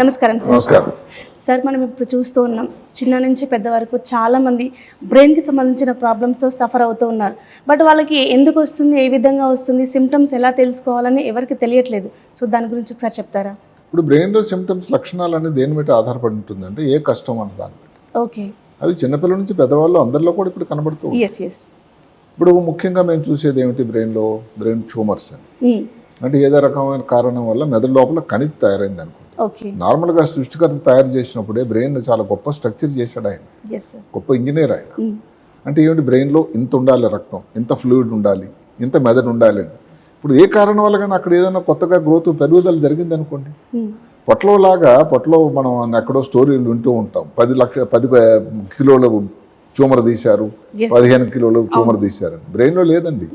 నమస్కారం sir. Sir మనం ఇప్పుడు చూస్తూ ఉన్నాం చిన్న నుంచి పెద్ద వరకు చాలామంది బ్రెయిన్కి సంబంధించిన ప్రాబ్లమ్స్తో సఫర్ అవుతూ ఉన్నారు. బట్ వాళ్ళకి ఎందుకు వస్తుంది ఏ విధంగా వస్తుంది సిమ్టమ్స్ ఎలా తెలుసుకోవాలని ఎవరికి తెలియట్లేదు. సో దాని గురించి ఒకసారి చెప్తారా? ఇప్పుడు బ్రెయిన్లో సిమ్టమ్స్ లక్షణాలు అనేది దేని మీద ఆధారపడి ఉంటుందంటే ఏ కష్టం అన్న దాని మీద. ఓకే అవి చిన్నపిల్లల నుంచి పెద్దవాళ్ళు అందరిలో కూడా ఇప్పుడు కనబడుతూ. ఎస్ ఎస్ ఇప్పుడు ముఖ్యంగా మేము చూసేది ఏమిటి బ్రెయిన్లో బ్రెయిన్ ట్యూమర్స్ అని. అంటే ఏదో రకమైన కారణం వల్ల మెదడు లోపల కణితి తయారైంది అనుకో నార్మల్గా సృష్టికర్త తయారు చేసినప్పుడే బ్రెయిన్ చాలా గొప్ప స్ట్రక్చర్ చేశాడు ఆయన. గొప్ప ఇంజనీర్ ఆయన. అంటే ఏమిటి? బ్రెయిన్లో ఇంత ఉండాలి రక్తం ఇంత ఫ్లూయిడ్ ఉండాలి ఇంత మెదడు ఉండాలి అని. ఇప్పుడు ఏ కారణం వల్ల కానీ అక్కడ ఏదైనా కొత్తగా గ్రోత్ పెరుగుదల జరిగింది అనుకోండి. పొట్టలో లాగా పొట్టలో మనం ఎక్కడో స్టోరీలు వింటూ ఉంటాం. పది లక్ష పది కిలోల ట్యూమర్ తీశారు. పదిహేను కిలోలు ట్యూమర్ తీశారు బ్రెయిన్లో లేదండి.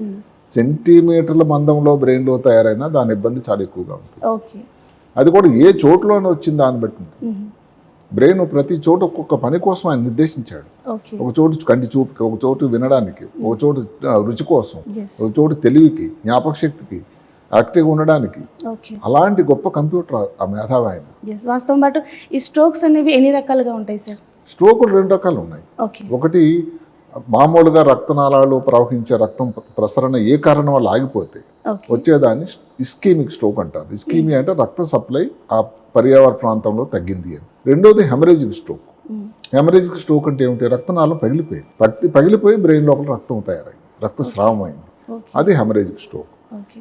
సెంటీమీటర్ల మందంలో బ్రెయిన్లో తయారైనా దాని ఇబ్బంది చాలా ఎక్కువగా ఉంటుంది. అది కూడా ఏ చోట్లోనే వచ్చింది దాన్ని బట్టి బ్రెయిన్ ప్రతి చోట ఒక్కొక్క పని కోసం ఆయన నిర్దేశించాడు. ఒక చోటు కంటి చూపుకి ఒక చోటు వినడానికి ఒక చోటు రుచి కోసం ఒక చోటు తెలివికి జ్ఞాపక శక్తికి యాక్టివ్గా ఉండడానికి. అలాంటి గొప్ప కంప్యూటర్ ఆ మేధావి ఆయన. ఎస్ వాస్తవం పాటు ఈ స్ట్రోక్స్ అనేవి ఎన్ని రకాలుగా ఉంటాయి సార్ స్ట్రోకులు రెండు రకాలు ఉన్నాయి. ఒకటి మామూలుగా రక్తనాళాలు ప్రవహించే రక్తం ప్ర- ప్రసరణ ఏ కారణం వల్ల ఆగిపోతే ఓకే వచ్చేదాన్ని ఇస్కీమిక్ స్ట్రోక్ అంటారు. ఇస్కీమి అంటే రక్త సప్లై ఆ పర్యావరణ ప్రాంతంలో తగ్గింది అని. రెండోది హెమరేజిక్ స్ట్రోక్. హెమరేజిక్ స్ట్రోక్ అంటే ఏమిటి? రక్తనాళం పగిలిపోయింది. పగి పగిలిపోయి బ్రెయిన్ లోపల రక్తం తయారైంది. రక్తస్రావం అయింది అది హెమరేజిక్ స్ట్రోక్.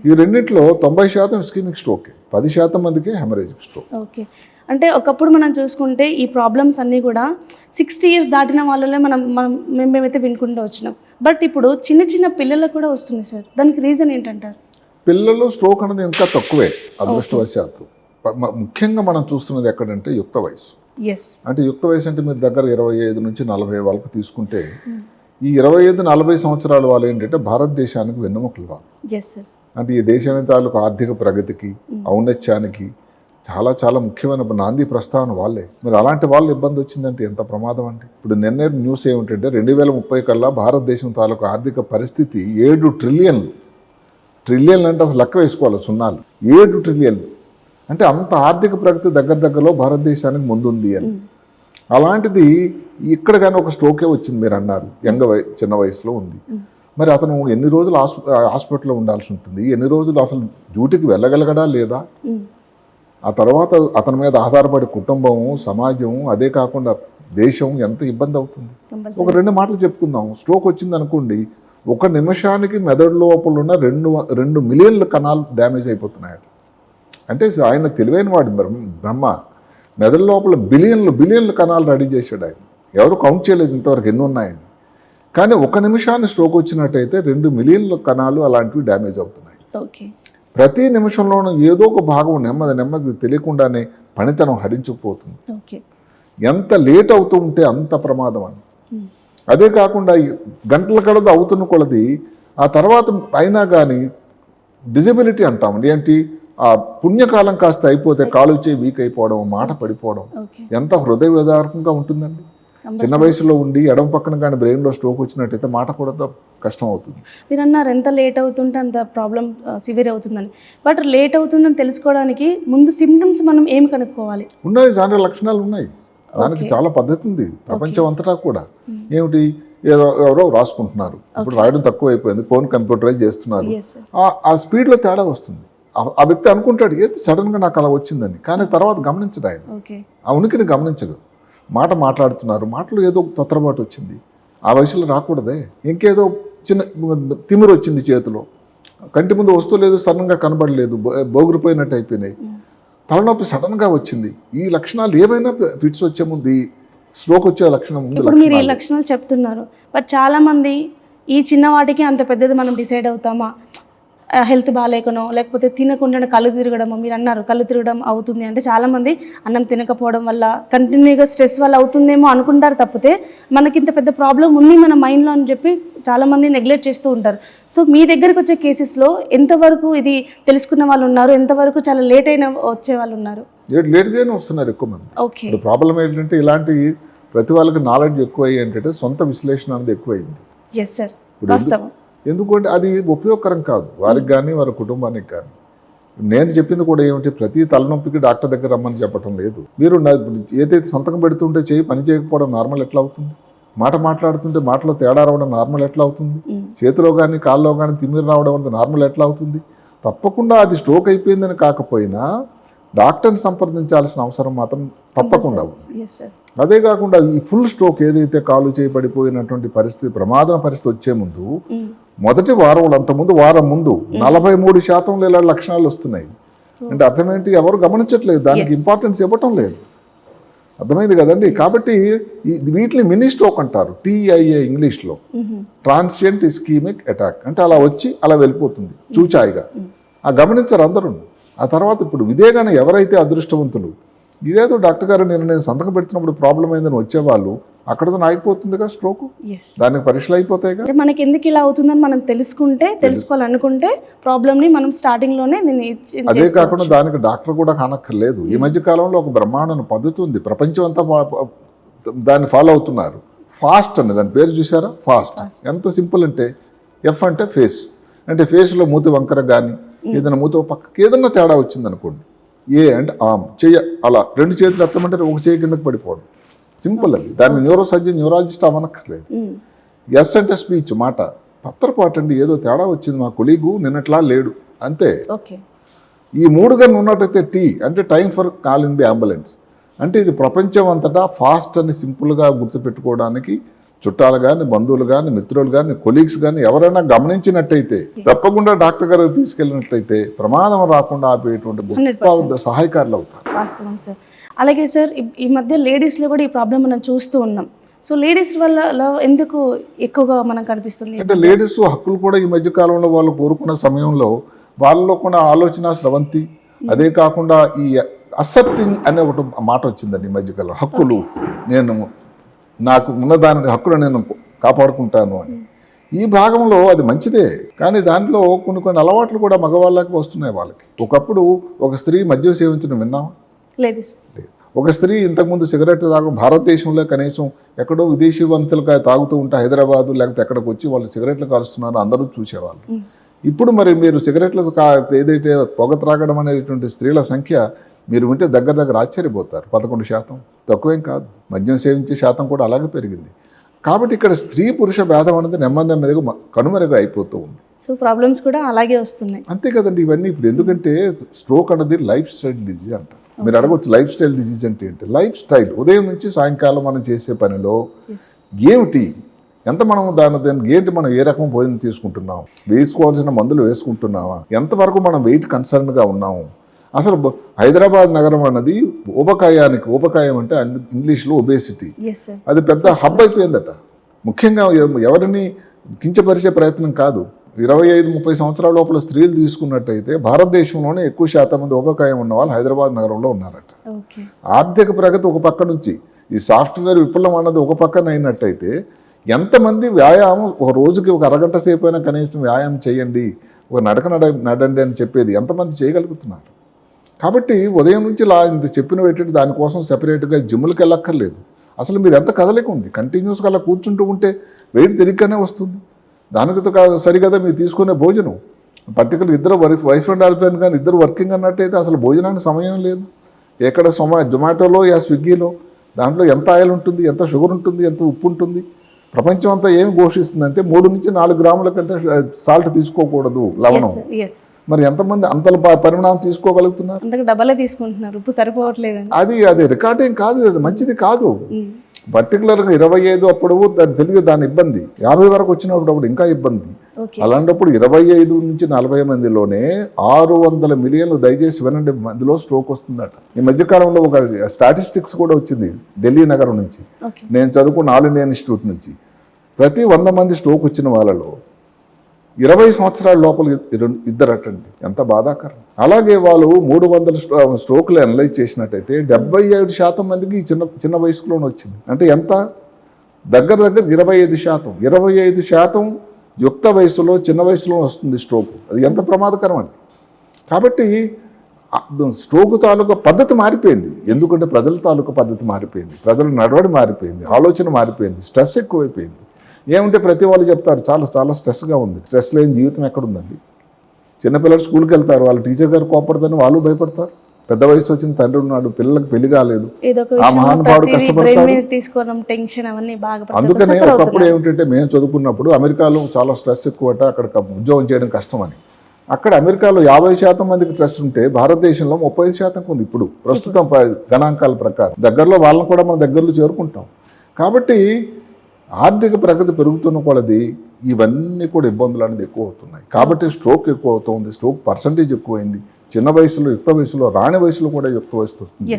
ఈ రెండిట్లో తొంభై శాతం ఇస్కీమిక్ స్ట్రోకే. పది శాతం మందికి హెమరేజిక్ స్ట్రోక్. ఓకే. అంటే ఒకప్పుడు మనం చూసుకుంటే ఈ ప్రాబ్లమ్స్ అన్నీ కూడా సిక్స్టీ ఇయర్స్ దాటిన వాళ్ళలో మనం మనం మేము మేమైతే వినుకుంటూ వచ్చినాం. బట్ ఇప్పుడు చిన్న చిన్న పిల్లలకు కూడా వస్తుంది సార్. దానికి రీజన్ ఏంటంటారు? పిల్లల్లో స్ట్రోక్ అనేది ఇంకా తక్కువే అదృష్టవశాత్తు. ముఖ్యంగా మనం చూస్తున్నది ఎక్కడంటే యుక్త వయసు అంటే యుక్త వయసు అంటే మీరు దగ్గర ఇరవై ఐదు నుంచి నలభై వరకు తీసుకుంటే ఈ ఇరవై ఐదు నలభై సంవత్సరాల వాళ్ళు ఏంటంటే భారతదేశానికి వెన్నెముకలు వాళ్ళు. అంటే ఈ దేశానికి తాలూకు ఆర్థిక ప్రగతికి ఔన్నత్యానికి చాలా చాలా ముఖ్యమైన నాంది ప్రస్తావన వాళ్ళే. మరి అలాంటి వాళ్ళు ఇబ్బంది వచ్చిందంటే ఎంత ప్రమాదం అండి? ఇప్పుడు నిన్నే న్యూస్ ఏమిటంటే రెండు వేల ముప్పై కల్లా భారతదేశం తాలూకు ఆర్థిక పరిస్థితి ఏడు ట్రిలియన్లు ట్రిలియన్లు అంటే అసలు లెక్క వేసుకోవాలి సున్నాలు. ఏడు ట్రిలియన్లు. అంటే అంత ఆర్థిక ప్రగతి దగ్గర దగ్గరలో భారతదేశానికి ముందుంది అని. అలాంటిది ఇక్కడ కానీ ఒక స్ట్రోకే వచ్చింది మీరు అన్నారు. యంగ వయ చిన్న వయసులో ఉంది. మరి అతను ఎన్ని రోజులు హాస్ప హాస్పిటల్లో ఉండాల్సి ఉంటుంది? ఎన్ని రోజులు అసలు డ్యూటీకి వెళ్ళగలగడా లేదా? ఆ తర్వాత అతని మీద ఆధారపడే కుటుంబం సమాజం అదే కాకుండా దేశం ఎంత ఇబ్బంది అవుతుంది? ఒక రెండు మాటలు చెప్పుకుందాం. స్ట్రోక్ వచ్చింది అనుకోండి ఒక నిమిషానికి మెదడు లోపల ఉన్న రెండు రెండు మిలియన్ల కణాలు డ్యామేజ్ అయిపోతున్నాయట. అంటే ఆయన తెలివైన వాడు బ్రహ్మ బ్రహ్మ మెదడు లోపల బిలియన్లు బిలియన్ల కణాలు రెడీ చేశాడు ఆయన. ఎవరు కౌంట్ చేయలేదు ఇంతవరకు ఎన్ని ఉన్నాయని. కానీ ఒక నిమిషాన్ని స్ట్రోక్ వచ్చినట్టయితే రెండు మిలియన్ల కణాలు అలాంటివి డ్యామేజ్ అవుతున్నాయి. ప్రతి నిమిషంలోనూ ఏదో ఒక భాగం నెమ్మది నెమ్మది తెలియకుండానే పనితనం హరించుకుపోతుంది ఎంత లేట్ అవుతూ ఉంటే అంత ప్రమాదం అని. అదే కాకుండా గంటల కడది అవుతున్న కొలది ఆ తర్వాత అయినా కానీ డిజబిలిటీ అంటామండి ఏంటి? ఆ పుణ్యకాలం కాస్త అయిపోతే కాలు చేయి వీక్ అయిపోవడం మాట పడిపోవడం. ఎంత హృదయ విదారకంగా ఉంటుందండి చిన్న వయసులో ఉండి ఎడమ పక్కన కానీ బ్రెయిన్లో స్ట్రోక్ వచ్చినట్టయితే మాట కూడా కష్టం అవుతుంది. మీరు అన్నారు ఎంత లేట్ అవుతుంటే అంత ప్రాబ్లం సివియర్ అవుతుందని. బట్ లేట్ అవుతుందని తెలుసుకోవడానికి ముందు సిమ్టమ్స్ మనం ఏం కనుక్కోవాలి? ఉన్నాయి చాలా లక్షణాలు ఉన్నాయి దానికి చాలా పద్ధతి ఉంది. ప్రపంచం అంతటా కూడా. ఏమిటి? ఏదో ఎవరో రాసుకుంటున్నారు. ఇప్పుడు రాయడం తక్కువ అయిపోయింది ఫోన్ కంప్యూటరైజ్ చేస్తున్నారు. ఆ- స్పీడ్లో తేడా వస్తుంది. ఆ- వ్యక్తి అనుకుంటాడు ఏది సడన్గా నాకు అలా వచ్చిందని. కానీ తర్వాత గమనించడు ఆయన. ఆ ఉనికిని గమనించడు. మాట మాట్లాడుతున్నారు. మాటలు ఏదో తొత్తరబాటు వచ్చింది. ఆ వయసులో రాకూడదే. ఇంకేదో చిన్న తిమిరు వచ్చింది చేతిలో. కంటి ముందు వస్తువు లేదు సడన్గా కనబడలేదు బోగురిపోయినట్టు అయిపోయినాయి. తలనొప్పి సడన్గా వచ్చింది. ఈ లక్షణాలు ఏమైనా ఫిట్స్ వచ్చే ముందు స్ట్రోక్ వచ్చే లక్షణం ఇప్పుడు మీరు ఈ లక్షణాలు. చెప్తున్నారు. బట్ చాలామంది ఈ చిన్న వాటికి అంత పెద్దది మనం డిసైడ్ అవుతామా? హెల్త్ బాగాలేకనో లేకపోతే తినకుండా కళ్ళు తిరగడమో మీరు అన్నారు కళ్ళు తిరగడం అవుతుంది అంటే చాలామంది అన్నం తినకపోవడం వల్ల కంటిన్యూగా స్ట్రెస్ వల్ల అవుతుందేమో అనుకుంటారు తప్పితే మనకి ఇంత పెద్ద ప్రాబ్లం ఉంది మన మైండ్లో అని చెప్పి చాలామంది నెగ్లెక్ట్ చేస్తూ ఉంటారు. సో మీ దగ్గరికి వచ్చే కేసెస్లో ఎంతవరకు ఇది తెలుసుకున్న వాళ్ళు ఉన్నారు? ఎంతవరకు చాలా లేట్ అయిన వచ్చే వాళ్ళు ఉన్నారు? లేట్ లేట్గానే వస్తున్నారు ఎక్కువ మంది. ఓకే ప్రాబ్లం ఏంటంటే ఇలాంటి ప్రతి వాళ్ళకి నాలెడ్జ్ ఎక్కువ ఏంటంటే సొంత విశ్లేషణ అనేది ఎక్కువైంది. ఎస్ సార్ వాస్తవం. ఎందుకంటే అది ఉపయోగకరం కాదు. వారికి కానీ వారి కుటుంబానికి కానీ నేను చెప్పింది కూడా ఏమిటి? ప్రతి తలనొప్పికి డాక్టర్ దగ్గర రమ్మని చెప్పటం లేదు. మీరు నా- ఏదైతే సంతకం పెడుతుంటే చేయి పని చేయకపోవడం నార్మల్ ఎట్లా అవుతుంది? మాట మాట్లాడుతుంటే మాటలో తేడా రావడం నార్మల్ ఎట్లా అవుతుంది. చేతిలో కానీ కాల్లో కానీ తిమ్మిరి రావడం అనేది నార్మల్ ఎట్లా అవుతుంది? తప్పకుండా అది స్ట్రోక్ అయిపోయిందని కాకపోయినా డాక్టర్ని సంప్రదించాల్సిన అవసరం మాత్రం తప్పకుండా ఉంది. అదే కాకుండా ఈ ఫుల్ స్ట్రోక్ ఏదైతే కాలు చేయబడిపోయినటువంటి పరిస్థితి ప్రమాదం పరిస్థితి వచ్చే ముందు. మొదటి వారం అంతకుముందు వారం ముందు నలభై మూడు శాతం ఇలా లక్షణాలు వస్తున్నాయి. అంటే అర్థం ఏంటి ఎవరు గమనించట్లేదు. దానికి ఇంపార్టెన్స్ ఇవ్వటం లేదు. అర్థమైంది కదండి? కాబట్టి వీటిని మినీ స్ట్రోక్ అంటారు టీఐఏ ఇంగ్లీష్లో. ట్రాన్సియంట్ ఇస్కీమిక్ అటాక్ అంటే అలా వచ్చి అలా వెళ్ళిపోతుంది చూచాయిగా. ఆ గమనించరు అందరూ. ఆ తర్వాత ఇప్పుడు ఇదేగానే ఎవరైతే అదృష్టవంతులు ఇదేదో డాక్టర్ గారు నేను నేను సంతకం పెడుతున్నప్పుడు ప్రాబ్లం అయిందని వచ్చేవాళ్ళు అక్కడతో ఆగిపోతుందిగా స్ట్రోక్? దానికి పరీక్షలు అయిపోతాయిగా? అంటే మనకి ఎందుకు ఇలా అవుతుందని మనం తెలుసుకుంటే తెలుసుకోవాలనుకుంటే ప్రాబ్లమ్ని మనం స్టార్టింగ్లోనే దీన్ని ఇ- అదే కాకుండా దానికి డాక్టర్ కూడా కానక్కర్లేదు. ఈ మధ్య కాలంలో ఒక బ్రహ్మాండ పద్ధతి ఉంది ప్రపంచం అంతా దాన్ని ఫాలో అవుతున్నారు. ఫాస్ట్ అని దాని పేరు చూసారా ఫాస్ట్. ఎంత సింపుల్ అంటే ఎఫ్ అంటే ఫేస్. అంటే ఫేస్లో మూతి వంకర కానీ ఏదైనా మూతి పక్కకి ఏదైనా తేడా వచ్చింది అనుకోండి ఏ అంటే ఆమ్. చెయ్య. అలా. రెండు చేతులు ఎత్తమంటే ఒక చేయి కిందకి పడిపోవడం. సింపుల్ అది. దాన్ని న్యూరో సర్జన్ న్యూరాలజిస్ట్ అవ్వనక్కర్లేదు ఉమ్. ఎస్ అంటే స్పీచ్ మాట. తత్తరపాటు అండి ఏదో తేడా వచ్చింది మా కొలీగు నిన్నట్లా లేడు. అంతే. ఓకే. ఈ మూడు గన్ను ఉన్నట్టయితే టీ అంటే time for calling the ambulance. అంటే ఇది ప్రపంచం అంతటా ఫాస్ట్ అని సింపుల్గా గుర్తుపెట్టుకోవడానికి చుట్టాలు కానీ బంధువులు కానీ మిత్రులు కానీ కొలీగ్స్ కానీ ఎవరైనా గమనించినట్టయితే తప్పకుండా డాక్టర్ గారికి తీసుకెళ్ళినట్టయితే ప్రమాదం రాకుండా ఆపేటువంటి గొప్ప సహాయకారులు అవుతారు. వాస్తవం సార్. అలాగే సార్ ఈ- మధ్య లేడీస్లో కూడా ఈ ప్రాబ్లం మనం చూస్తూ ఉన్నాం. సో లేడీస్ వల్ల ఎందుకు ఎక్కువగా మనం కనిపిస్తుంది? అంటే లేడీస్ హక్కులు కూడా ఈ మధ్య కాలంలో వాళ్ళు కోరుకున్న సమయంలో వాళ్ళలో కూడా ఆలోచన స్రవంతి అదే కాకుండా ఈ అసెప్టింగ్ అనే ఒకటి మాట వచ్చిందండి ఈ మధ్యకాలం హక్కులు. నేను నాకు ఉన్నదాని హక్కులు నేను కాపాడుకుంటాను అని. ఈ భాగంలో అది మంచిదే. కానీ దాంట్లో కొన్ని కొన్ని అలవాట్లు కూడా మగవాళ్ళకి వస్తున్నాయి వాళ్ళకి. ఒకప్పుడు ఒక స్త్రీ మద్యం సేవించడం విన్నాం లేదు. ఒక స్త్రీ ఇంతకుముందు సిగరెట్ తాగు భారతదేశంలో కనీసం ఎక్కడో విదేశీ వంతులుగా తాగుతూ ఉంటే హైదరాబాదు లేకపోతే ఎక్కడికి వచ్చి వాళ్ళు సిగరెట్లు కాలుస్తున్నారు అందరూ చూసేవాళ్ళు. ఇప్పుడు మరి మీరు సిగరెట్లు కా ఏదైతే పొగ త్రాగడం అనేటువంటి స్త్రీల సంఖ్య మీరు వింటే దగ్గర దగ్గర ఆశ్చర్యపోతారు. పదకొండు శాతం. తక్కువేం కాదు. మద్యం సేవించే శాతం కూడా అలాగే పెరిగింది. కాబట్టి ఇక్కడ స్త్రీ పురుష భేదం అనేది నెమ్మది నెమ్మదిగా కనుమరుగు అయిపోతూ ఉంది. సో ప్రాబ్లమ్స్ కూడా అలాగే వస్తున్నాయి. అంతే కదండి ఇవన్నీ ఇప్పుడు. ఎందుకంటే స్ట్రోక్ అన్నది లైఫ్ స్టైల్ డిజీజ్ అంటారు మీరు అడగవచ్చు లైఫ్ స్టైల్ డిజీజ్ అంటే ఏంటి? లైఫ్ స్టైల్ ఉదయం నుంచి సాయంకాలం మనం చేసే పనిలో ఏమిటి? ఎంత మనం దాని దానికి ఏంటి మనం ఏ రకం భోజనం తీసుకుంటున్నాం? వేసుకోవాల్సిన మందులు వేసుకుంటున్నావా? ఎంతవరకు మనం వెయిట్ కన్సర్న్గా ఉన్నాము అసలు హైదరాబాద్ నగరం అన్నది ఊబకాయానికి ఊబకాయం అంటే ఇంగ్లీష్లో ఒబేసిటీ అది పెద్ద హబ్ అయిపోయిందట. ముఖ్యంగా ఎవ- ఎవరిని కించపరిచే ప్రయత్నం కాదు. ఇరవై ఐదు ముప్పై సంవత్సరాల లోపల స్త్రీలు తీసుకున్నట్టయితే భారతదేశంలోనే ఎక్కువ శాతం మంది ఉపకాయం ఉన్న వాళ్ళు హైదరాబాద్ నగరంలో ఉన్నారట. ఆర్థిక ప్రగతి ఒక పక్క నుంచి ఈ సాఫ్ట్వేర్ విప్లవం అన్నది ఒక పక్కన అయినట్టయితే ఎంతమంది వ్యాయామం ఒక రోజుకి ఒక అరగంట సేపు అయినా కనీసం వ్యాయామం చేయండి ఒక నడక నడ నడండి అని చెప్పేది ఎంతమంది చేయగలుగుతున్నారు? కాబట్టి ఉదయం నుంచి ఇలా ఇంత చెప్పిన పెట్టి దానికోసం సెపరేట్గా జిమ్లకి వెళ్ళక్కర్లేదు. అసలు మీరు ఎంత కదలిక ఉంది? కంటిన్యూస్గా అలా కూర్చుంటూ ఉంటే వెయిట్ తిరిగ్గానే వస్తుంది. దానికి కా- సరిగదా మీరు తీసుకునే భోజనం. పర్టికులర్ ఇద్దరు వర్క్ వైఫ్ అండ్ హస్బెండ్ కానీ ఇద్దరు వర్కింగ్ అన్నట్టయితే అసలు భోజనానికి సమయం లేదు. ఎక్కడ సొమా జొమాటోలో యా స్విగ్గీలో దాంట్లో ఎంత ఆయిల్ ఉంటుంది ఎంత షుగర్ ఉంటుంది ఎంత ఉప్పు ఉంటుంది? ప్రపంచం అంతా ఏం ఘోషిస్తుందంటే మూడు నుంచి నాలుగు గ్రాముల కంటే సాల్ట్ తీసుకోకూడదు లవణం. మరి ఎంతమంది అంతల ప- పరిమాణం తీసుకోగలుగుతున్నారు? అంతకు డబ్బలే తీసుకుంటున్నారు. ఉప్పు సరిపోవట్లేదని. అది అది రికార్డ్ ఏం కాదు అది మంచిది కాదు. పర్టికులర్గా ఇరవై ఐదు అప్పుడు దాని తెలియదు దాని ఇబ్బంది. యాభై వరకు వచ్చినప్పుడు అప్పుడు ఇంకా ఇబ్బంది. అలాంటప్పుడు ఇరవై ఐదు నుంచి నలభై మందిలోనే ఆరు వందల మిలియన్లు దయచేసి వినండి మందిలో స్ట్రోక్ వస్తుందట. ఈ మధ్యకాలంలో ఒక స్టాటిస్టిక్స్ కూడా వచ్చింది ఢిల్లీ నగరం నుంచి. నేను చదువుకున్న ఆల్ ఇండియా ఇన్స్టిట్యూట్ నుంచి. ప్రతి వంద మంది స్ట్రోక్ వచ్చిన వాళ్ళలో ఇరవై సంవత్సరాల లోపల ఇద్దరు- ఇద్దరటండి. ఎంత బాధాకరం. అలాగే వాళ్ళు మూడు వందల స్ట్రో- స్ట్రోక్లు అనలైజ్ చేసినట్టయితే డెబ్బై ఏడు శాతం మందికి చిన్న చిన్న వయసులోనే వచ్చింది. అంటే ఎంత? దగ్గర దగ్గర ఇరవై ఐదు శాతం. ఇరవై ఐదు శాతం యుక్త వయసులో చిన్న వయసులో వస్తుంది స్ట్రోక్. అది ఎంత ప్రమాదకరం అండి. కాబట్టి స్ట్రోక్ తాలూకా పద్ధతి మారిపోయింది. ఎందుకంటే ప్రజల తాలూకా పద్ధతి మారిపోయింది. ప్రజల నడవడి మారిపోయింది. ఆలోచన మారిపోయింది. స్ట్రెస్ ఎక్కువైపోయింది. ఏముంటే ప్రతి వాళ్ళు చెప్తారు చాలా చాలా స్ట్రెస్గా ఉంది. స్ట్రెస్ లేని జీవితం ఎక్కడుందండి? చిన్నపిల్లలు స్కూల్కి వెళ్తారు వాళ్ళ టీచర్ గారు కోపడతారని వాళ్ళు భయపడతారు. పెద్ద వయసు వచ్చిన తండ్రి ఉన్నాడు పిల్లలకు పెళ్ళి కాలేదు. ఆ మహానుభావుడు కష్టపడతాడు. అందుకనే ఒకప్పుడు. ఏమిటంటే మేము చదువుకున్నప్పుడు అమెరికాలో చాలా స్ట్రెస్ ఎక్కువట అక్కడ ఉద్యోగం చేయడం కష్టమని. అక్కడ అమెరికాలో యాభై శాతం మందికి స్ట్రెస్ ఉంటే భారతదేశంలో ముప్పై శాతం ఉంది ఇప్పుడు. ప్రస్తుతం గణాంకాల ప్రకారం. దగ్గరలో వాళ్ళని కూడా మన దగ్గరలో చేరుకుంటాం. కాబట్టి ఆర్థిక ప్రగతి పెరుగుతున్న కొలది ఇవన్నీ కూడా ఇబ్బందులు అనేది ఎక్కువ అవుతున్నాయి కాబట్టి స్ట్రోక్ ఎక్కువ అవుతుంది స్ట్రోక్ పర్సంటేజ్ ఎక్కువైంది. చిన్న వయసులో యుక్త వయసులో రాని వయసులో కూడా యుక్త వయసు వస్తుంది.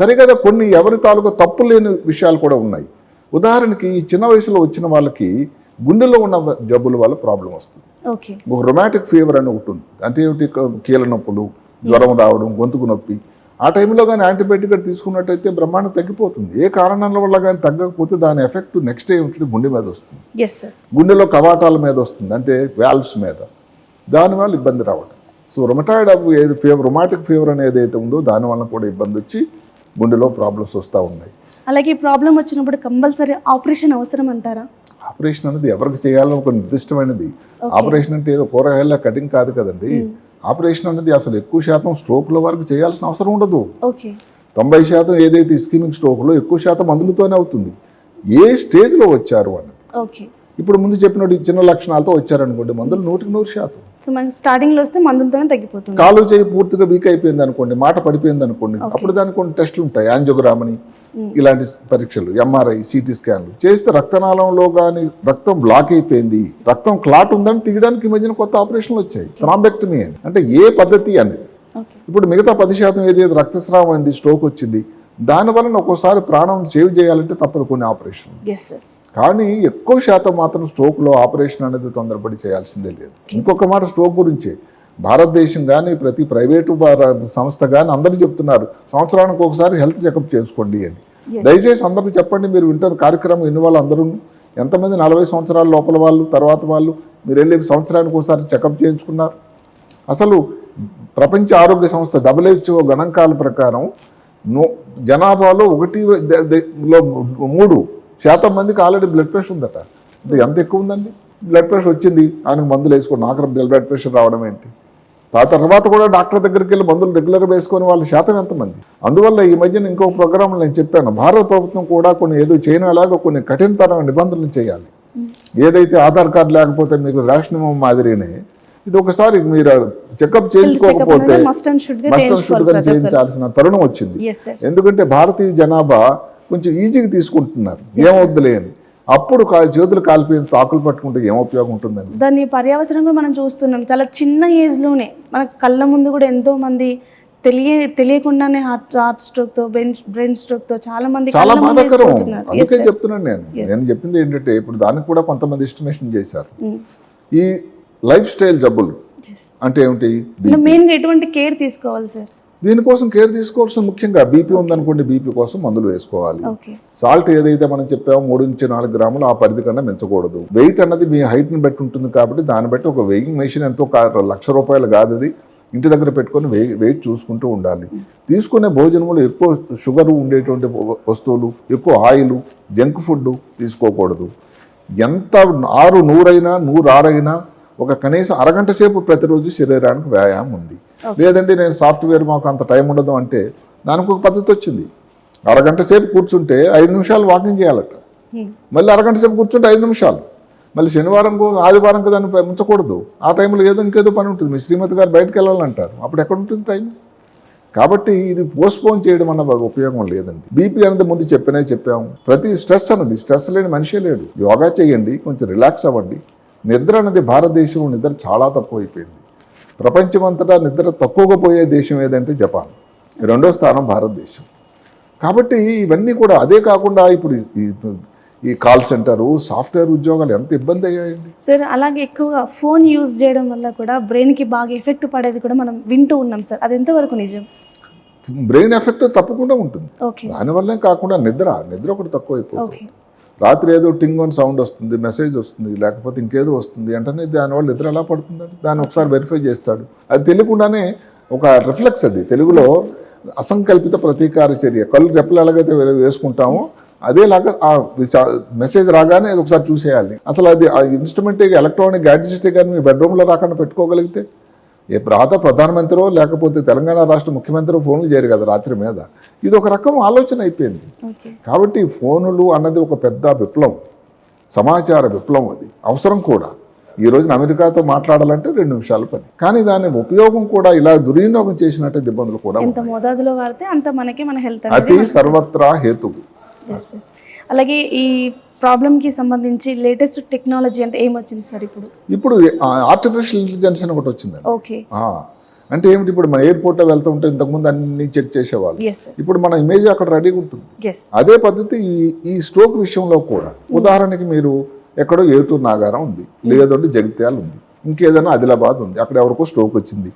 సార్ కదా కొన్ని ఎవరి తాలూకా తప్పు లేని విషయాలు కూడా ఉన్నాయి. ఉదాహరణకి ఈ చిన్న వయసులో వచ్చిన వాళ్ళకి గుండెలో ఉన్న జబ్బుల వల్ల ప్రాబ్లం వస్తుంది. ఒక రొమాటిక్ ఫీవర్ అని ఒకటి ఉంది. అంటే ఏమిటి? కీళ్ళ నొప్పులు జ్వరం రావడం గొంతుకు నొప్పి ఆ టైంలో కానీ యాంటీబయాటిక్ తీసుకున్నట్టయితే బ్రహ్మాండం తగ్గిపోతుంది. ఏ కారణాల వల్ల కానీ తగ్గకపోతే దాని ఎఫెక్ట్ నెక్స్ట్ ఏమిటి గుండె మీద వస్తుంది. గుండెలో కవాటాల మీద వస్తుంది అంటే వాల్వ్స్ మీద. దానివల్ల ఇబ్బంది రావడం సో రొమటాయిడ్ అవ్వు ఏది ఫీవర్ రొమాటిక్ ఫీవర్ అనేది ఏదైతే ఉందో దానివల్ల కూడా ఇబ్బంది వచ్చి గుండెలో ప్రాబ్లమ్స్ వస్తూ ఉన్నాయి. అలాగే ప్రాబ్లం వచ్చినప్పుడు కంపల్సరీ ఆపరేషన్ అవసరం అంటారా? ఆపరేషన్ అనేది ఎవరికి చేయాలో ఒక నిర్దిష్టమైనది. ఆపరేషన్ అంటే ఏదో కూరగాయల కటింగ్ కాదు కదండి. ఆపరేషన్ అనేది అసలు ఎక్కువ శాతం స్ట్రోక్ల వరకు చేయాల్సిన అవసరం ఉండదు. తొంభై శాతం ఏదైతే ఇస్కిమిక్ స్ట్రోక్లో ఎక్కువ శాతం మందులతోనే అవుతుంది. ఏ స్టేజ్లో వచ్చారు అన్నది? ఇప్పుడు ముందు చెప్పినట్టు ఈ చిన్న లక్షణాలతో వచ్చారనుకోండి మందులు నూటికి నూరు శాతం. సో మనకి స్టార్టింగ్లో వస్తే మందులతోనే తగ్గిపోతుంది. కాలు చేయి పూర్తిగా వీక్ అయిపోయింది అనుకోండి మాట పడిపోయింది అనుకోండి అప్పుడు దానికి కొన్ని టెస్టులు ఉంటాయి యాంజియోగ్రామ్ అని. ఇలాంటి పరీక్షలు ఎంఆర్ఐ సిటీ స్కాన్లు చేస్తే రక్తనాళంలో కానీ రక్తం బ్లాక్ అయిపోయింది. రక్తం క్లాట్ ఉందని తీయడానికి మధ్యన కొత్త ఆపరేషన్లు వచ్చాయి. థ్రాంబెక్టమీ అని. అంటే ఏ పద్ధతి అనేది. ఇప్పుడు మిగతా పది శాతం ఏదైతే రక్తస్రావం అయింది స్ట్రోక్ వచ్చింది దాని వలన ఒక్కోసారి ప్రాణం సేవ్ చేయాలంటే తప్పదు కొన్ని ఆపరేషన్ కానీ ఎక్కువ శాతం మాత్రం స్ట్రోక్లో ఆపరేషన్ అనేది తొందరపడి చేయాల్సిందే లేదు. ఇంకొక మాట స్ట్రోక్ గురించే. భారతదేశం కానీ ప్రతి ప్రైవేటు సంస్థ కానీ అందరూ చెప్తున్నారు సంవత్సరానికి ఒకసారి హెల్త్ చెకప్ చేసుకోండి అని. దయచేసి అందరూ చెప్పండి మీరు వింటున్న కార్యక్రమం విన్న వాళ్ళు అందరూ. ఎంతమంది నలభై సంవత్సరాల లోపల వాళ్ళు తర్వాత వాళ్ళు మీరు వెళ్ళి సంవత్సరానికి ఒకసారి చెకప్ చేయించుకున్నారు. అసలు ప్రపంచ ఆరోగ్య సంస్థ డబ్ల్యూహెచ్ఓ గణాంకాల ప్రకారం జనాభాలో ఒకటి మూడు శాతం మందికి ఆల్రెడీ బ్లడ్ ప్రెషర్ ఉందట. అంటే ఎంత ఎక్కువ ఉందండి? బ్లడ్ ప్రెషర్ వచ్చింది ఆయనకు మందులు వేసుకోండి నాకు బ్లడ్ ప్రెషర్ రావడం ఏంటి? ఆ తర్వాత కూడా డాక్టర్ దగ్గరికి వెళ్ళి మందులు రెగ్యులర్గా వేసుకొని వాళ్ళ శాతం ఎంతమంది? అందువల్ల ఈ మధ్యన ఇంకో ప్రోగ్రాంలో నేను చెప్పాను. భారత ప్రభుత్వం కూడా కొన్ని ఏదో చైనా లాగా కొన్ని కఠినతరమైన నిబంధనలు చేయాలి. ఏదైతే ఆధార్ కార్డు లేకపోతే మీకు రేషన్ మాదిరినే ఇది ఒకసారి మీరు చెకప్ చేయించుకోకపోతే మస్ట్ అండ్ షుడ్గా చేయించాల్సిన తరుణం వచ్చింది. ఎందుకంటే భారతీయ జనాభా కొంచెం ఈజీగా తీసుకుంటున్నారు. ఏమవుద్దులే అని. అప్పుడు చేతులు కాలిపోయిన తాకులు పట్టుకుంటే ఏం ఉపయోగం ఉంటుందండి? దాని పర్యావసరం కూడా మనం చూస్తున్నాం. చాలా చిన్న ఏజ్లోనే మన కళ్ళ ముందు కూడా ఎంతో మంది తెలియ తెలియకుండానే హార్ట్ హార్ట్ స్ట్రోక్తో బ్రెయిన్ బ్రెయిన్ స్ట్రోక్తో చాలా మంది చాలా బాధాకరం. అందుకే. చెప్తున్నాను నేను. నేను చెప్పింది ఏంటంటే ఇప్పుడు దానికి కూడా కొంతమంది ఎస్టిమేషన్ చేశారు. Mm. ఈ లైఫ్ స్టైల్ జబ్బులు. అంటే ఏమిటి? మెయిన్గా ఎటువంటి కేర్ తీసుకోవాలి సార్ దీనికోసం కేర్ తీసుకోవాల్సిన ముఖ్యంగా బీపీ ఉందనుకోండి బీపీ కోసం మందులు వేసుకోవాలి. సాల్ట్ ఏదైతే మనం చెప్పామో మూడు నుంచి నాలుగు గ్రాములు ఆ పరిధి కన్నా మించకూడదు. వెయిట్ అన్నది మీ హైట్ని బట్టి ఉంటుంది కాబట్టి దాన్ని బట్టి ఒక వెయింగ్ మెషిన్ ఎంతో లక్ష రూపాయలు కాదు అది. ఇంటి దగ్గర పెట్టుకొని వెయి వెయిట్ చూసుకుంటూ ఉండాలి. తీసుకునే భోజనంలో ఎక్కువ షుగర్ ఉండేటువంటి వస్తువులు ఎక్కువ ఆయిల్ జంక్ ఫుడ్ తీసుకోకూడదు. ఎంత ఆరు నూరైనా నూరు ఆరైనా ఒక కనీసం అరగంట సేపు ప్రతిరోజు శరీరానికి వ్యాయామం ఉంది. లేదంటే నేను సాఫ్ట్వేర్ మాకు అంత టైం ఉండదు అంటే దానికి ఒక పద్ధతి వచ్చింది. అరగంట సేపు కూర్చుంటే ఐదు నిమిషాలు వాకింగ్ చేయాలట. మళ్ళీ అరగంట సేపు కూర్చుంటే ఐదు నిమిషాలు. మళ్ళీ శనివారం ఆదివారం దాన్ని ప- ఉంచకూడదు. ఆ టైంలో ఏదో ఇంకేదో పని ఉంటుంది. మీ శ్రీమతి గారు బయటకు వెళ్ళాలంటారు. అప్పుడు ఎక్కడ ఉంటుంది టైం? కాబట్టి ఇది పోస్ట్పోన్ చేయడం అన్న ఉపయోగం లేదండి. బీపీ అనేది ముందు చెప్పినే చెప్పాము. ప్రతి స్ట్రెస్ అన్నది స్ట్రెస్ లేని మనిషే లేడు. యోగా చేయండి కొంచెం రిలాక్స్ అవ్వండి. నిద్ర అనేది భారతదేశంలో నిద్ర చాలా తక్కువ అయిపోయింది ప్రపంచమంతటా నిద్ర తక్కువగా పోయే దేశం ఏదంటే జపాన్. రెండో స్థానం భారతదేశం. కాబట్టి ఇవన్నీ కూడా అదే కాకుండా ఇప్పుడు ఈ- కాల్ సెంటరు సాఫ్ట్వేర్ ఉద్యోగాలు ఎంత ఇబ్బంది అయ్యాయండి? సార్ అలాగే ఎక్కువగా ఫోన్ యూజ్ చేయడం వల్ల కూడా బ్రెయిన్కి బాగా ఎఫెక్ట్ పడేది కూడా మనం వింటూ ఉన్నాం సార్. అది ఎంతవరకు నిజం? బ్రెయిన్ ఎఫెక్ట్ తప్పకుండా ఉంటుంది. ఓకే. దానివల్లే కాకుండా నిద్ర నిద్ర ఒకటి తక్కువ అయిపోతుంది ఓకే. రాత్రి ఏదో టింగ్ అని సౌండ్ వస్తుంది మెసేజ్ వస్తుంది లేకపోతే ఇంకేదో వస్తుంది వెంటనే దానివల్ల నిద్ర ఎలా పడుతుందండి? దాన్ని ఒకసారి వెరిఫై చేస్తాడు. అది తెలియకుండానే ఒక రిఫ్లెక్స్ అది. తెలుగులో అసంకల్పిత ప్రతీకార చర్య. కళ్ళు రెప్పలు ఎలాగైతే వేసుకుంటామో అదేలాగా ఆ మెసేజ్ రాగానే అది ఒకసారి చూసేయాలి. అసలు అది ఆ ఇన్స్ట్రుమెంట్ ఎలక్ట్రానిక్ గ్యాడ్జెట్ కానీ మీ బెడ్రూమ్లో రాకుండా పెట్టుకోగలిగితే ఏ ప్రాత ప్రధానమంత్రో లేకపోతే తెలంగాణ రాష్ట్ర ముఖ్యమంత్రి ఫోన్లు చేయరు కదా రాత్రి మీద. ఇది ఒక రకం ఆలోచన అయిపోయింది. కాబట్టి ఫోనులు అన్నది ఒక పెద్ద విప్లవం సమాచార విప్లవం అది. అవసరం కూడా. ఈ రోజున అమెరికాతో మాట్లాడాలంటే రెండు నిమిషాల పని. కానీ దాని ఉపయోగం కూడా ఇలా దుర్వినియోగం చేసినట్టు ఇబ్బందులు కూడా అంత మనకి మన హెల్త్ అతి సర్వత్రా హేతువు. అలాగే ఈ ప్రాబ్లమ్కి సంబంధించి లేటెస్ట్ టెక్నాలజీ అంటే ఏమొచ్చింది సార్ ఇప్పుడు? ఇప్పుడు ఆర్టిఫిషియల్ ఇంటెలిజెన్స్ అని ఒకటి వచ్చిందండి. ఓకే అంటే ఏమిటి ఇప్పుడు మన ఎయిర్పోర్ట్లో వెళ్తూ ఉంటే ఇంతకుముందు అన్ని చెక్ చేసేవాళ్ళు. ఇప్పుడు మన ఇమేజ్ అక్కడ రెడీగా ఉంటుంది. అదే పద్ధతి ఈ స్ట్రోక్ విషయంలో కూడా. ఉదాహరణకి మీరు ఎక్కడో ఏటూరు నాగారం ఉంది. లేదంటే జగిత్యాల ఉంది. ఇంకేదైనా ఆదిలాబాద్ ఉంది. అక్కడ ఎవరికో స్ట్రోక్ వచ్చింది.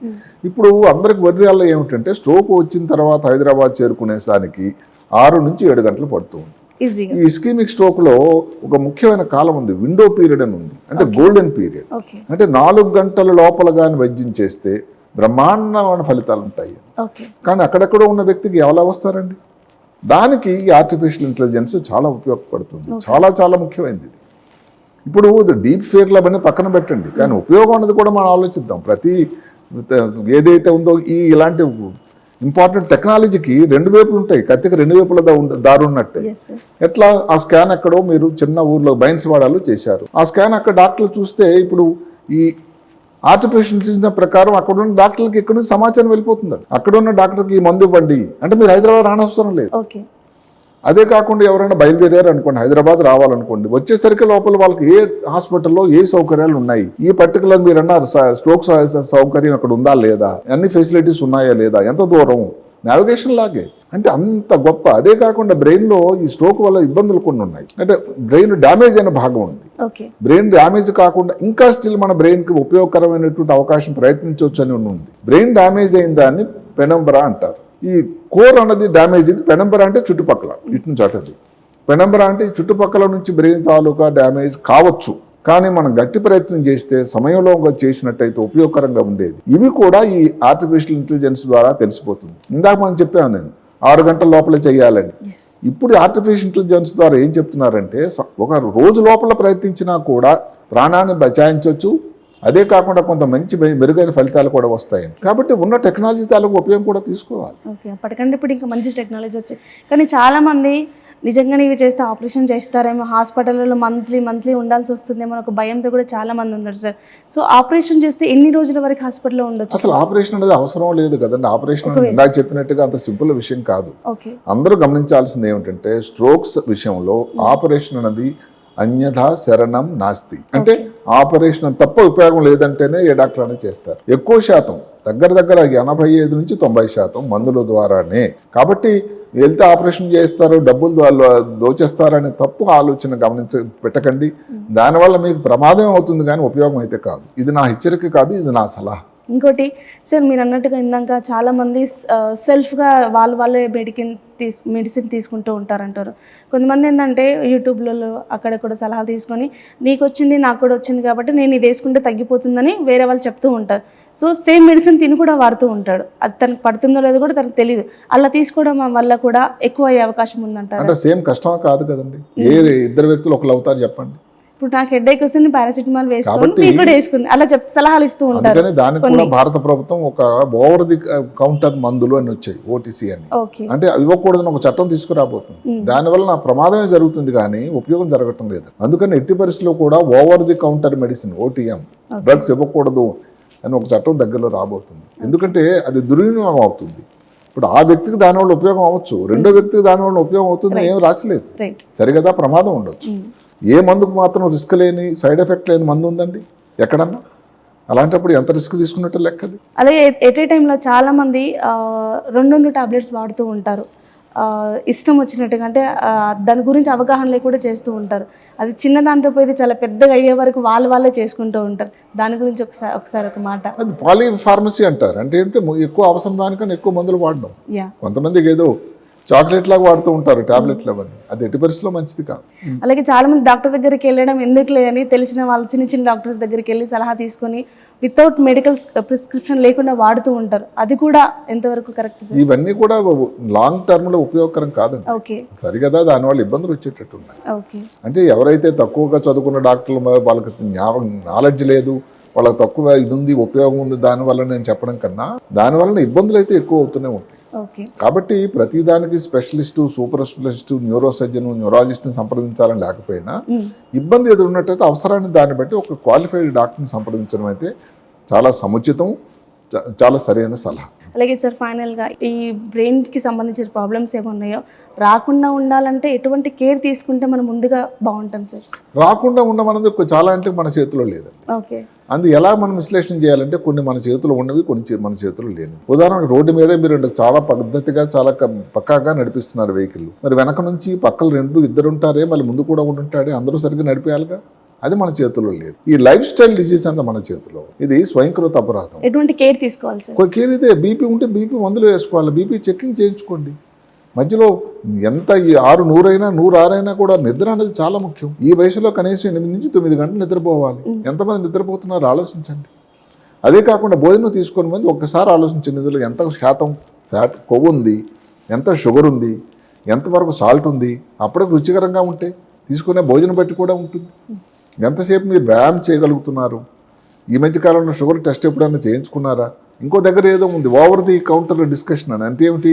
ఇప్పుడు అందరికి వల్ల ఏమిటంటే స్ట్రోక్ వచ్చిన తర్వాత హైదరాబాద్ చేరుకునే దానికి ఆరు నుంచి ఏడు గంటలు పడుతుంది ఈజీగా ఈ ఇస్కీమిక్ స్ట్రోక్లో ఒక ముఖ్యమైన కాలం ఉంది విండో పీరియడ్ అని ఉంది. అంటే గోల్డెన్ పీరియడ్ అంటే నాలుగు గంటల లోపల కానీ వైద్యం చేస్తే బ్రహ్మాండమైన ఫలితాలు ఉంటాయి. కానీ అక్కడెక్కడో ఉన్న వ్యక్తికి ఎలా వస్తారండి దానికి ఈ ఆర్టిఫిషియల్ ఇంటెలిజెన్స్ చాలా ఉపయోగపడుతుంది. చాలా చాలా ముఖ్యమైనది. ఇది ఇప్పుడు డీప్ ఫేక్లు అవన్నీ పక్కన పెట్టండి. కానీ ఉపయోగం అన్నది కూడా మనం ఆలోచిద్దాం. ప్రతి ఏదైతే ఉందో ఈ ఇలాంటి ఇంపార్టెంట్ టెక్నాలజీకి రెండు వైపులు ఉంటాయి. కత్తికి రెండు వైపుల దారి ఉన్నట్టే. ఎట్లా? ఆ స్కాన్ ఎక్కడో మీరు చిన్న ఊర్లో బైన్స్వాడలో చేశారు. ఆ స్కాన్ అక్కడ డాక్టర్లు చూస్తే ఇప్పుడు ఈ ఆర్టిఫిషియల్ ఇంటెలిజెన్స్ ప్రకారం అక్కడ ఉన్న డాక్టర్లకి ఇక్కడ నుంచి సమాచారం వెళ్ళిపోతుంది అక్కడ ఉన్న డాక్టర్కి ఈ మందు ఇవ్వండి. అంటే మీరు హైదరాబాద్ రానవసరం లేదు. అదే కాకుండా ఎవరైనా బయలుదేరారు అనుకోండి హైదరాబాద్ రావాలనుకోండి వచ్చేసరికి లోపల వాళ్ళకి ఏ హాస్పిటల్లో ఏ సౌకర్యాలు ఉన్నాయి? ఈ పర్టికులర్ మీరు అన్నారు స్ట్రోక్ సౌకర్యం అక్కడ ఉందా లేదా? అన్ని ఫెసిలిటీస్ ఉన్నాయా లేదా? ఎంత దూరం? నావిగేషన్ లాగే. అంటే అంత గొప్ప. అదే కాకుండా బ్రెయిన్లో ఈ స్ట్రోక్ వల్ల ఇబ్బందులు కొన్ని ఉన్నాయి. అంటే బ్రెయిన్ డ్యామేజ్ అయిన భాగం ఉంది. బ్రెయిన్ డ్యామేజ్ కాకుండా ఇంకా స్టిల్ మన బ్రెయిన్కి ఉపయోగకరమైనటువంటి అవకాశం ప్రయత్నించవచ్చు అని ఉంది. బ్రెయిన్ డ్యామేజ్ అయిన దాన్ని పెనంబరా అంటారు. ఈ కోర్ అన్నది డ్యామేజ్ ఇది పెనంబరా అంటే చుట్టుపక్కల. ఇటు నుంచి అటది పెనంబరా అంటే చుట్టుపక్కల నుంచి బ్రెయిన్ తాలూకా డ్యామేజ్ కావచ్చు. కానీ మనం గట్టి ప్రయత్నం చేస్తే సమయంలో చేసినట్టయితే ఉపయోగకరంగా ఉండేది. ఇవి కూడా ఈ ఆర్టిఫిషియల్ ఇంటెలిజెన్స్ ద్వారా తెలిసిపోతుంది. ఇందాక మనం చెప్పాను నేను ఆరు గంటల లోపలే చేయాలని. ఇప్పుడు ఆర్టిఫిషియల్ ఇంటెలిజెన్స్ ద్వారా ఏం చెప్తున్నారంటే ఒక రోజు లోపల ప్రయత్నించినా కూడా ప్రాణాన్ని బచాయించవచ్చు అదే కాకుండా కొంత మంచి మెరుగైన ఫలితాలు కూడా వస్తాయి. కాబట్టి ఉన్న టెక్నాలజీ తాలూకు ఉపయోగం కూడా తీసుకోవాలి. ఓకే అప్పటికంటే ఇప్పుడు ఇంకా మంచి టెక్నాలజీ వచ్చాయి కానీ చాలామంది నిజంగానే ఇవి చేస్తే ఆపరేషన్ చేస్తారేమో హాస్పిటల్లో మంత్లీ మంత్లీ ఉండాల్సి వస్తుందేమో ఒక భయంతో కూడా చాలా మంది ఉన్నారు సార్. సో ఆపరేషన్ చేస్తే ఎన్ని రోజుల వరకు హాస్పిటల్లో ఉండొచ్చు అసలు ఆపరేషన్ అనేది అవసరం లేదు కదండి. ఆపరేషన్ అనేది ఇందాక చెప్పినట్టుగా అంత సింపుల్ విషయం కాదు. అందరూ గమనించాల్సింది ఏమిటంటే స్ట్రోక్స్ విషయంలో ఆపరేషన్ అనేది అన్యథా శరణం నాస్తి. అంటే ఆపరేషన్ తప్ప ఉపయోగం లేదంటేనే ఏ డాక్టర్ అనేది చేస్తారు. ఎక్కువ శాతం దగ్గర దగ్గర ఎనభై ఐదు నుంచి తొంభై శాతం మందుల ద్వారానే. కాబట్టి వెళ్తే ఆపరేషన్ చేస్తారు డబ్బులు వాళ్ళు దోచేస్తారనే తప్పు ఆలోచన గమనించ పెట్టకండి. దానివల్ల మీకు ప్రమాదం అవుతుంది కానీ ఉపయోగం అయితే కాదు. ఇది నా హెచ్చరిక కాదు ఇది నా సలహా. ఇంకోటి సార్ మీరు అన్నట్టుగా ఇందాక చాలామంది సెల్ఫ్గా వాళ్ళు వాళ్ళే మెడికిన్ తీస్ మెడిసిన్ తీసుకుంటూ ఉంటారంటారు. కొంతమంది ఏంటంటే యూట్యూబ్లలో అక్కడక్కడ సలహాలు తీసుకొని నీకు వచ్చింది నాకు కూడా వచ్చింది కాబట్టి నేను ఇది వేసుకుంటే తగ్గిపోతుందని వేరే వాళ్ళు చెప్తూ ఉంటారు. సో సేమ్ మెడిసిన్ తిని కూడా వాడుతూ ఉంటాడు. అది తనకు పడుతుందో లేదో కూడా తనకు తెలియదు అలా తీసుకోవడం వల్ల కూడా ఎక్కువ అయ్యే అవకాశం ఉందంటారు? అంటే సేమ్ కష్టమా కాదు కదండి. ఏ ఇద్దరు వ్యక్తులు ఒకరు అవుతారు చెప్పండి. ఇప్పుడు నాకు హెడ్ వస్తుంది పారాసిటమాల్ వేసుకోండి కూడా వేసుకుని అలా చెప్ సలహాలు ఇస్తూ ఉంటారు. దానికి కూడా భారత ప్రభుత్వం ఒక ఓవర్ ది కౌంటర్ మందులు అని వచ్చాయి ఓటీసీ అని. అంటే ఇవ్వకూడదని ఒక చట్టం తీసుకురాబోతుంది. దానివల్ల నా ప్రమాదమే జరుగుతుంది కానీ ఉపయోగం జరగటం లేదు. అందుకని ఎట్టి పరిస్థితుల్లో కూడా over the counter medicine OTM drugs ఇవ్వకూడదు అని ఒక చట్టం దగ్గరలో రాబోతుంది. ఎందుకంటే అది దుర్వినియోగం అవుతుంది. ఇప్పుడు ఆ వ్యక్తికి దానివల్ల ఉపయోగం అవ్వచ్చు. రెండో వ్యక్తికి దానివల్ల ఉపయోగం అవుతుంది ఏం రాసలేదు సరిగదా ప్రమాదం ఉండొచ్చు. ఏ మందుకు మాత్రం రిస్క్ లేని సైడ్ ఎఫెక్ట్ లేని మందు ఉందండి? ఎక్కడన్నా? అలాంటప్పుడు ఎంత రిస్క్ తీసుకున్నట్టు లెక్కది అలాగే ఎట్ ఏ టైంలో చాలామంది రెండు రెండు టాబ్లెట్స్ వాడుతూ ఉంటారు. ఇష్టం వచ్చినట్టుగా అంటే దాని గురించి అవగాహన లేకుండా చేస్తూ ఉంటారు. అది చిన్న దాంతో పోయి చాలా పెద్దగా అయ్యే వరకు వాళ్ళు వాళ్ళే చేసుకుంటూ ఉంటారు. దాని గురించి ఒకసారి ఒకసారి ఒక మాట. అది పాలీ ఫార్మసీ అంటారు. అంటే ఏంటంటే ఎక్కువ అవసరం దానికన్నా ఎక్కువ మందులు వాడడం. యా కొంతమందికి ఏదో చాక్లెట్ లాగా వాడుతూ ఉంటారు టాబ్లెట్లు అవన్నీ. అది ఎట్టి పరిస్థితిలో మంచిది కాదు. అలాగే చాలా మంది డాక్టర్ దగ్గరికి వెళ్ళడం ఎందుకు లేదని తెలిసిన వాళ్ళు చిన్న చిన్న డాక్టర్స్ దగ్గరికి వెళ్ళి సలహా తీసుకొని వితౌట్ మెడికల్ ప్రిస్క్రిప్షన్ లేకుండా వాడుతూ ఉంటారు. అది కూడా ఎంతవరకు కరెక్ట్ ఇవన్నీ కూడా లాంగ్ టర్మ్లో ఉపయోగకరం కాదండి. ఓకే. సరిగదా దానివల్ల ఇబ్బందులు వచ్చేటట్టు ఉన్నాయి. ఓకే. అంటే ఎవరైతే తక్కువగా చదువుకున్న డాక్టర్లు వాళ్ళకి నాలెడ్జ్ లేదు వాళ్ళకి తక్కువ ఇది ఉంది ఉపయోగం ఉంది దానివల్ల నేను చెప్పడం కన్నా దానివల్ల ఇబ్బందులు అయితే ఎక్కువ అవుతూనే ఉంటాయి. కాబట్టి ప్రతిదానికి specialist super specialist neuro surgeon న్యూరాలజిస్ట్ని సంప్రదించాలని లేకపోయినా. ఇబ్బంది ఎదురున్నట్టయితే అవసరాన్ని దాన్ని బట్టి ఒక క్వాలిఫైడ్ డాక్టర్ని సంప్రదించడం అయితే చాలా సముచితం చాలా సరైన సలహా అలాగే సార్ ఫైనల్గా ఈ బ్రెయిన్కి సంబంధించిన ప్రాబ్లమ్స్ ఏమున్నాయో రాకుండా ఉండాలంటే ఎటువంటి కేర్ తీసుకుంటే మనం ముందుగా బాగుంటాం సార్? రాకుండా ఉండమన్నది కొ- చాలా అంటే మన చేతిలో లేదండి. ఓకే. అందు ఎలా మనం విశ్లేషణ చేయాలంటే కొన్ని మన చేతిలో ఉన్నవి కొన్ని మన చేతిలో లేని ఉదాహరణకు రోడ్డు మీద మీరు చాలా పద్ధతిగా చాలా పక్కాగా నడిపిస్తున్నారు వెహికల్. మరి వెనక నుంచి పక్కలు రెండు ఇద్దరు ఉంటారే మళ్ళీ ముందు కూడా ఉంటుంటాడే అందరూ సరిగ్గా నడిపేయాలిగా? అది మన చేతిలో లేదు. ఈ లైఫ్ స్టైల్ డిసీజ్ అంతా మన చేతిలో ఇది స్వయంకృత అపరాధం. ఎటువంటి కేర్ తీసుకోవాలి సార్? కేర్ ఇదే. బీపీ ఉంటే బీపీ మందులు వేసుకోవాలి. బీపీ చెకింగ్ చేయించుకోండి. మధ్యలో ఎంత ఈ ఆరు నూరైనా నూరు ఆరైనా కూడా నిద్ర అనేది చాలా ముఖ్యం. ఈ వయసులో కనీసం ఎనిమిది నుంచి తొమ్మిది గంటలు నిద్రపోవాలి. ఎంతమంది నిద్రపోతున్నారో ఆలోచించండి. అదే కాకుండా భోజనం తీసుకునే ముందు ఒక్కసారి ఆలోచించండి ఇందులో ఎంత శాతం ఫ్యాట్ కొవ్వు ఉంది ఎంత షుగర్ ఉంది ఎంతవరకు సాల్ట్ ఉంది అప్పుడే రుచికరంగా ఉంటే తీసుకునే భోజనం బట్టి కూడా ఉంటుంది. ఎంతసేపు మీరు వ్యాయామం చేయగలుగుతున్నారు? ఈ మధ్య కాలంలో షుగర్ టెస్ట్ ఎప్పుడైనా చేయించుకున్నారా? ఇంకో దగ్గర ఏదో ఉంది ఓవర్ ది కౌంటర్ డిస్కషన్ అని. అంటే ఏమిటి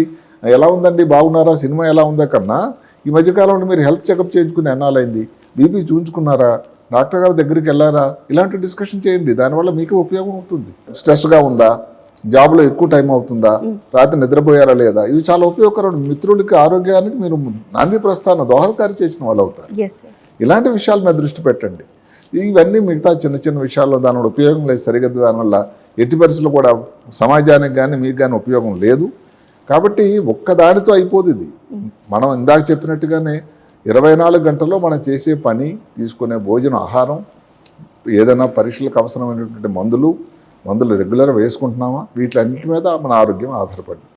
ఎలా ఉందండి? బాగున్నారా? సినిమా ఎలా ఉందా కన్నా? ఈ మధ్య కాలంలో మీరు హెల్త్ చెకప్ చేయించుకుని ఎన్నాలైంది బీపీ చూయించుకున్నారా? డాక్టర్ గారి దగ్గరికి వెళ్ళారా? ఇలాంటి డిస్కషన్ చేయండి. దానివల్ల మీకు ఉపయోగం అవుతుంది స్ట్రెస్గా ఉందా? జాబ్లో ఎక్కువ టైం అవుతుందా? రాత్రి నిద్రపోయారా లేదా? ఇవి చాలా ఉపయోగకరం మిత్రులకి ఆరోగ్యానికి మీరు నాంది ప్రస్థానం దోహదకారి చేసిన వాళ్ళు అవుతారు ఇలాంటి విషయాల మీద దృష్టి పెట్టండి. ఇవన్నీ మిగతా చిన్న చిన్న విషయాల్లో దానివల్ల ఉపయోగం లేదు. సరిగ్గా దానివల్ల ఎట్టి పరిస్థితులు కూడా సమాజానికి కానీ మీకు కానీ ఉపయోగం లేదు. కాబట్టి ఒక్కదానితో అయిపోదు ఇది. మనం ఇందాక చెప్పినట్టుగానే ఇరవై నాలుగు గంటల్లో మనం చేసే పని తీసుకునే భోజనం ఆహారం ఏదైనా పరీక్షలకు అవసరమైనటువంటి మందులు మందులు రెగ్యులర్ వేసుకుంటున్నామా? వీటన్నిటి మీద మన ఆరోగ్యం ఆధారపడి